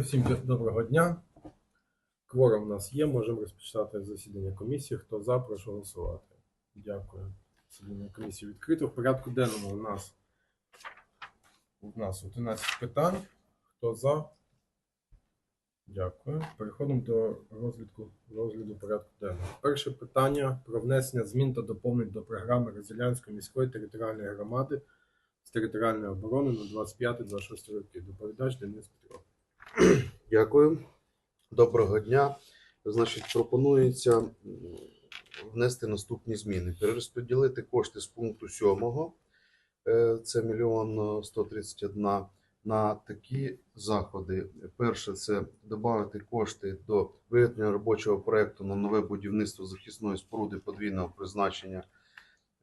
Всім доброго дня. Кворум у нас є, можемо розпочати засідання комісії. Хто за, прошу голосувати. Дякую. Засідання комісії відкрито. В порядку денному у нас у нас 11 питань. Хто за? Дякую. Переходимо до розгляду, розгляду порядку денного. Перше питання про внесення змін та доповнень до програми Резилянської міської територіальної громади з територіальної оборони на 25-26 роки. Доповідач Денис Петров. Дякую. Доброго дня. Значить, пропонується внести наступні зміни. Перерозподілити кошти з пункту 7, е, це мільйон 131, на такі заходи. Перше, це додати кошти до виготовлення робочого проекту на нове будівництво захисної споруди подвійного призначення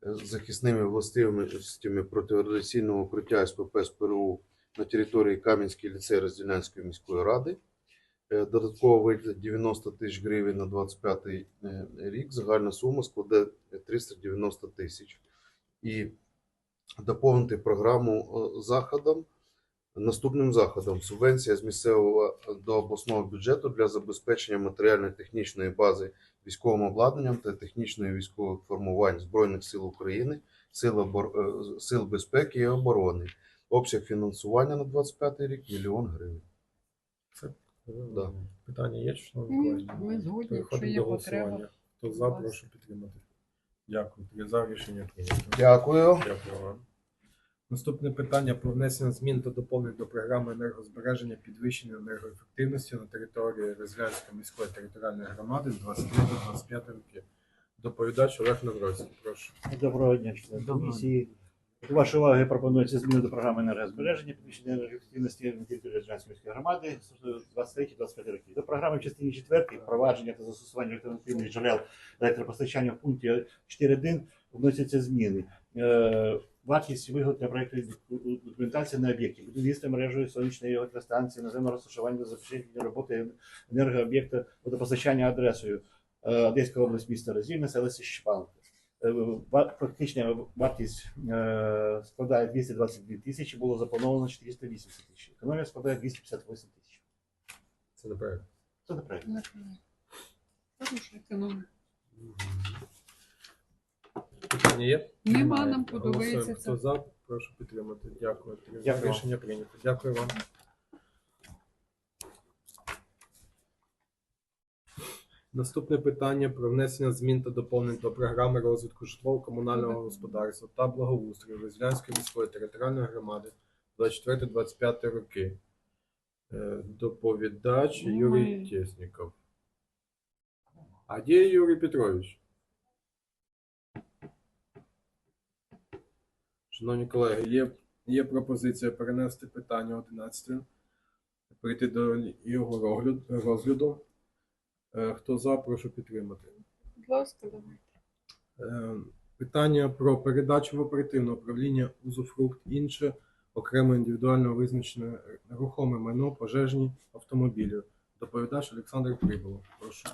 е, захисними властивостями протирадіаційного укриття СПП СПРУ на території Кам'янської ліцеї Розділянської міської ради. Е, Додатково виділити 90 тисяч гривень на 25 е, рік. Загальна сума складе 390 тисяч. І доповнити програму е, заходом. Наступним заходом субвенція з місцевого до обласного бюджету для забезпечення матеріально-технічної бази військовим обладнанням та технічної військових формувань Збройних сил України, сил безпеки і оборони. Обсяг фінансування на 25 рік мільйон гривень. Да. Питання є, шановні Ні, колеги? ми згодні, якщо Переходимо є до потреба. голосування. Хто за, прошу підтримати. Дякую. Три за рішення прийнято. Дякую. Дякую вам. Наступне питання про внесення змін та доповнень до програми енергозбереження підвищення енергоефективності на території Розглянської міської територіальної громади з 23-25 років. Доповідач Олег Навроцький. Прошу. Доброго дня, члени комісії. До вашої уваги пропонується зміни до програми енергозбереження підвищення енергоефективності території Радянської міської громади 23-25 років. До програми в частині 4 впровадження та застосування альтернативних джерел електропостачання в пункті 4.1 вносяться зміни. Е, Вартість виготовлення проєктної документації на об'єкті, будівництво мережею сонячної електростанції, наземне розташування та забезпечення роботи енергооб'єкта водопостачання адресою е, Одеська область, місто Розільне, селище Щепанка. Е, Фактична вартість е, складає 222 тисячі, було заплановано 480 тисяч. Економія складає 258 тисяч. Це наперед. Це неправильно. Хороша економія. Питання є? Нема, нам подобається це. Хто за, прошу підтримати. Дякую. Дякую. Рішення прийнято. Дякую вам. Наступне питання про внесення змін та доповнень до програми розвитку житлово-комунального господарства та благоустрою Розв'янської міської територіальної громади 24-25 роки. Е, Доповідач. Юрій Тесніков. А де Юрій Петрович? Шановні колеги, є, є пропозиція перенести питання 11, прийти до його розгляду. Е, Хто за, прошу підтримати. Будь ласка, давайте. Е, Питання про передачу в оперативне управління узуфрукт інше окремо індивідуально визначене рухоме майно пожежні автомобілі. Доповідач Олександр Прибулов. Прошу.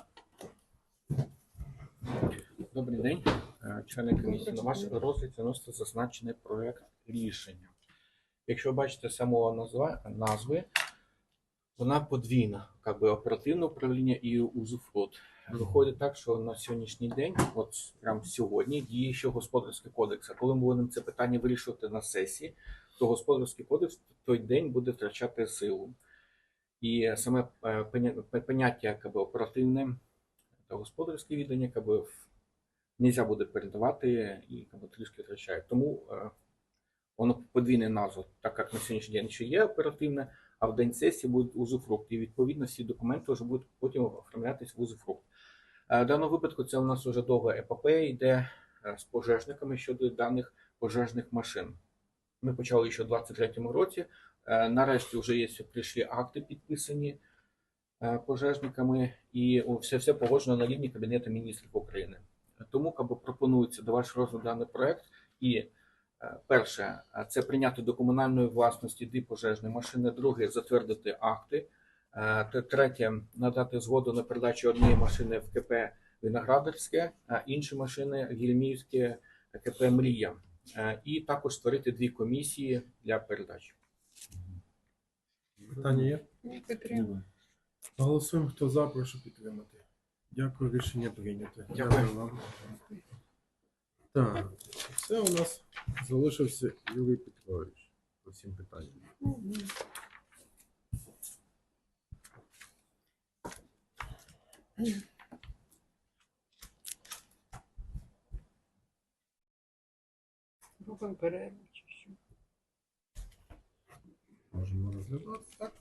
Добрий день, Е, члени комісії. На ваш розгляд виноситься зазначений проект рішення. Якщо ви бачите самого назви, вона подвійна, як би оперативне управління і узуфрут. Виходить так, що на сьогоднішній день, от прямо сьогодні, діє ще господарський кодекс. А коли ми будемо це питання вирішувати на сесії, то господарський кодекс в той день буде втрачати силу. І саме е, поняття як би, оперативне та господарське віддання, як би, нельзя буде передавати і як би, трішки втрачає. Тому е, воно подвійне назву, так як на сьогоднішній день ще є оперативне, а в день сесії буде узуфрукт. І відповідно всі документи вже будуть потім оформлятись в узуфрукт. Е, В даному випадку це у нас вже довга епопея йде е, з пожежниками щодо даних пожежних машин. Ми почали ще у 23-му році. Е, Нарешті вже є прийшли акти підписані пожежниками, і все, все погоджено на рівні Кабінету міністрів України. Тому якби, пропонується до вашого розгляду даний проект. І перше, е, це прийняти до комунальної власності дві пожежні машини. Друге, затвердити акти. Е, Третє, надати згоду на передачу однієї машини в КП Виноградарське, а інші машини Гільмівське КП Мрія. Е, І також створити дві комісії для передачі. Питання є? Не підтримую. Голосуємо, хто за, прошу підтримати. Дякую, рішення прийнято. Дякую. вам. Так, все у нас залишився Юрій Петрович по всім питанням. Робимо перерву чи що? Можемо розглядати, так?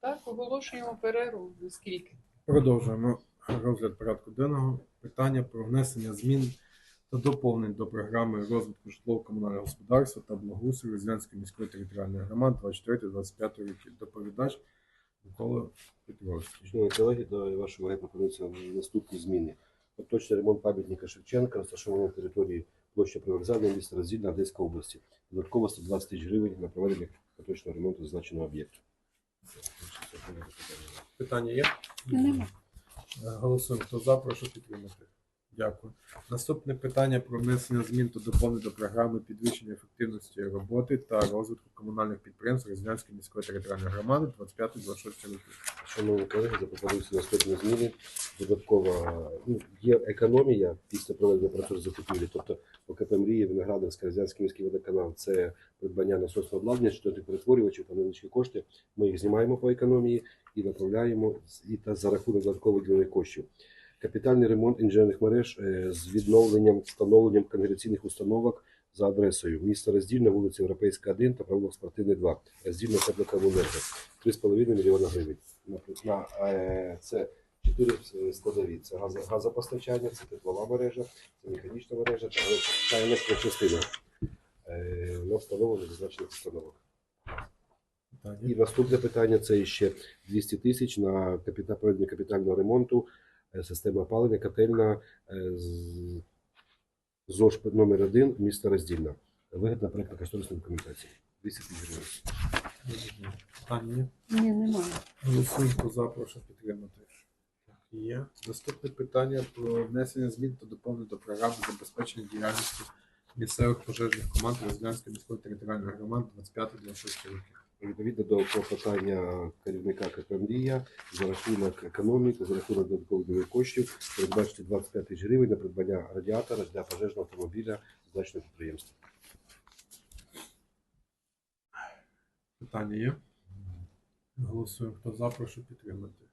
Так, оголошуємо перерву. Наскільки? Продовжуємо розгляд порядку денного. Питання про внесення змін та доповнень до програми розвитку житлово-комунального господарства та благоустрою Розв'янської міської територіальної громади 24-25 років. Доповідач Микола Петровський. Шановні колеги, до вашої уваги пропонуються наступні зміни. Поточний ремонт пам'ятника Шевченка, розташований на території площа Привокзальна, міста Роздільна, Одеська області. Додатково 120 тисяч гривень на проведення поточного ремонту зазначеного об'єкту. Питання є? Нема. Е, Голосуємо. Хто за, прошу підтримати. Дякую. Наступне питання про внесення змін та доповнень до програми підвищення ефективності роботи та розвитку комунальних підприємств Розв'янської міської територіальної громади 25-26 років. Шановні колеги, запропонуються наступні зміни. Додатково ну, є економія після проведення процесу закупівлі. Тобто ОКП «Мрії», Виноградарська, Роздільський міський водоканал це придбання насосного обладнання, чотирьох перетворювачів та невеличкі кошти. Ми їх знімаємо по економії і направляємо і та за рахунок додатково виділених коштів. Капітальний ремонт інженерних мереж е, з відновленням, встановленням каналізаційних установок за адресою місто Роздільна, вулиця Європейська 1 та провулок Спортивний 2. Роздільна теплокомунерго. 3,5 мільйона гривень. На, е, це чотири е, складові. Це газопостачання, це теплова мережа, це механічна мережа та, еле- та електрочастина. Е, на встановлення зазначених установок. І наступне питання це ще 200 тисяч на проведення капітального ремонту системи опалення, котельна е, ЗОЖ номер 1 міста Роздільна. Вигідна проєктна кошторисна документація. 200 тисяч гривень. Питання? Ні, немає. Голосуємо, за, прошу підтримати. Є. Наступне питання про внесення змін та доповнень до програми забезпечення діяльності місцевих пожежних команд Розв'янської міської територіальної громади 25-26 років. Відповідно до клопотання керівника КП за рахунок економіки, за рахунок додаткових коштів, передбачити 25 тисяч гривень на придбання радіатора для пожежного автомобіля зазначеного підприємства. Питання є? Голосуємо, хто за, прошу підтримати.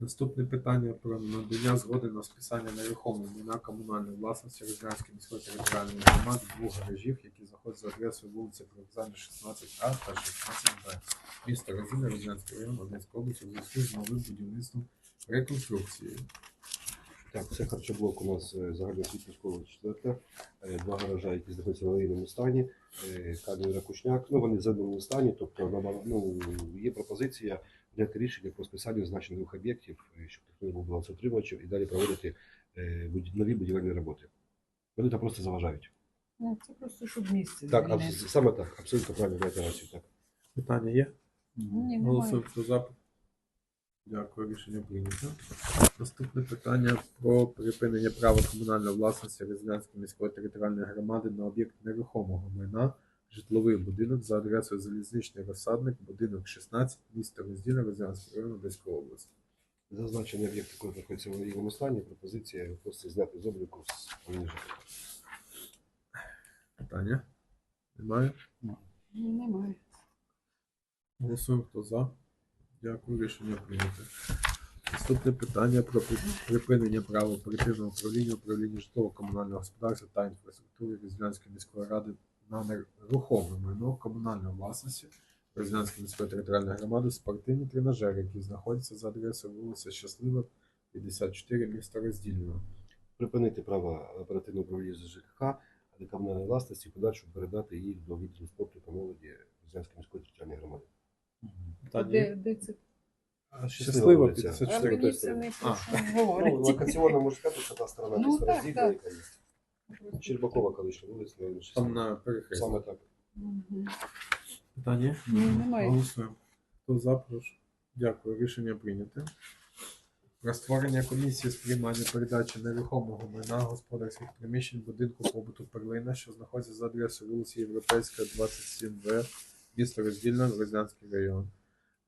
Наступне питання про надання згоди на списання нерухомого майна комунальної власності Розв'янської міської територіальної громади двох гаражів, які знаходяться за адресою вулиця Привокзальна 16А та 16Б. Місто Розіна, Розв'янський район, Одеської області у зв'язку з новим будівництвом реконструкції. Так, це харчоблок у нас е, загальноосвітня школа четверта. Е, Два гаража, які знаходяться в аварійному стані. Е, Камінь Ракушняк. Ну, вони в задуманому стані, тобто ну, є пропозиція прийняти рішення про списання значених об'єктів, щоб не був балансоутримувачем і далі проводити нові будівельні роботи. Вони там просто заважають. Ну, це просто щоб місце. Так, звільнити. абс- саме так, абсолютно правильно маєте рацію. Так. Питання є? Ні, немає. Голосуємо, хто за. Дякую, рішення прийнято. Наступне питання про припинення права комунальної власності Резидентської міської територіальної громади на об'єкт нерухомого майна, житловий будинок за адресою Залізничний розсадник, будинок 16, місто Роздільне, Розділянський район Одеської області. Зазначені об'єкти, які знаходяться в аварійному стані, пропозиція просто зняти з обліку з Питання? Немає? Немає. Голосуємо, хто за. Дякую, рішення прийнято. Наступне питання про припинення права оперативного управління управління житлово-комунального господарства та інфраструктури Розділянської міської ради на нерухоме майно комунальної власності Розділянської міської територіальної громади спортивні тренажери, які знаходяться за адресою вулиця Щаслива, 54, місто Роздільного. припинити право оперативного управління ЖКХ, комунальної власності подальшу передати їх до відділу спорту та молоді Розділянської міської територіальної громади. А Питання де, де це? Щаслива вулиця. 54. А мені це не про що Ну, говорить. локаційно можна сказати, що та сторона Ну, так, роздільна, так. яка є. Щербакова колишня вулиця, наверное, Там на перехресті. Саме так. Мгм. Питання? Ні, немає. Голосуємо. Хто за, прошу. Дякую. Рішення прийнято. Про створення комісії з приймання передачі нерухомого майна господарських приміщень будинку побуту Перлина, що знаходиться за адресою вулиці Європейська, 27В, місто Роздільне, Рознянський район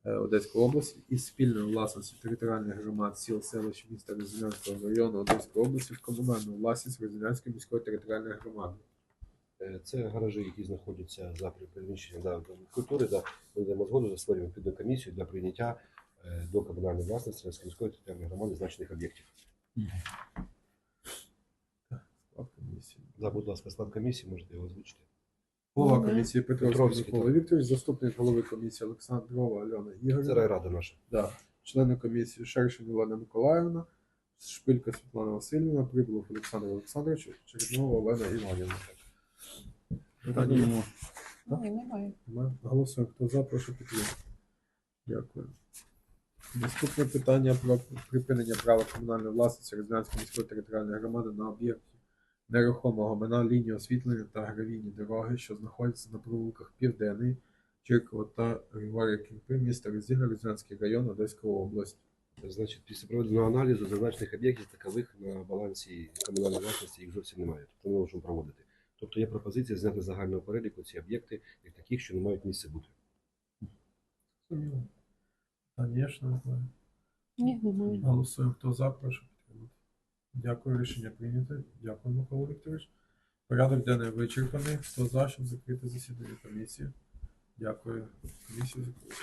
е, Одеської області із спільної власності територіальних громад сіл, селищ міста Розділянського району Одеської області в комунальну власність Розділянської міської територіальної громади. Е, Це гаражі, які знаходяться за приміщенням культури. Да, ми даємо згоду за створюємо комісію для прийняття до комунальної власності міської територіальної громади значених об'єктів. Да, будь ласка, склад комісії, можете його озвучити. Голова комісії Петровський Петровський, Микола Вікторович, заступник голови комісії Олександрова Альона Це Ігорівна. райрада наша. Да. Члени комісії Шершин Олена Миколаївна, Шпилька Світлана Васильівна, Прибулов Олександр Олександрович, Чернова Олена Іванівна. Питання? Ні, немає. Немає? Голосуємо. Хто за, прошу підтримати. Дякую. Наступне питання про припинення права комунальної власності Розділянської міської територіальної громади на об'єкті нерухомого майна лінії освітлення та гравійні дороги, що знаходяться на провулках Південний, Чиркова та Григорія Кімпи, міста Роздільне, Розділянський район, Одеської області. Значить, після проведеного аналізу зазначених об'єктів такових на балансі комунальної власності їх зовсім немає. Тобто ми можемо проводити. Тобто є пропозиція зняти з загального переліку ці об'єкти як таких, що не мають місця бути. Звісно, не Ні, немає. Голосуємо. Хто за, прошу підтримати. Дякую, рішення прийнято. Дякую, Микола Вікторович. Порядок денний вичерпаний. Хто за, щоб закрити засідання комісії? Дякую. Комісію закрито.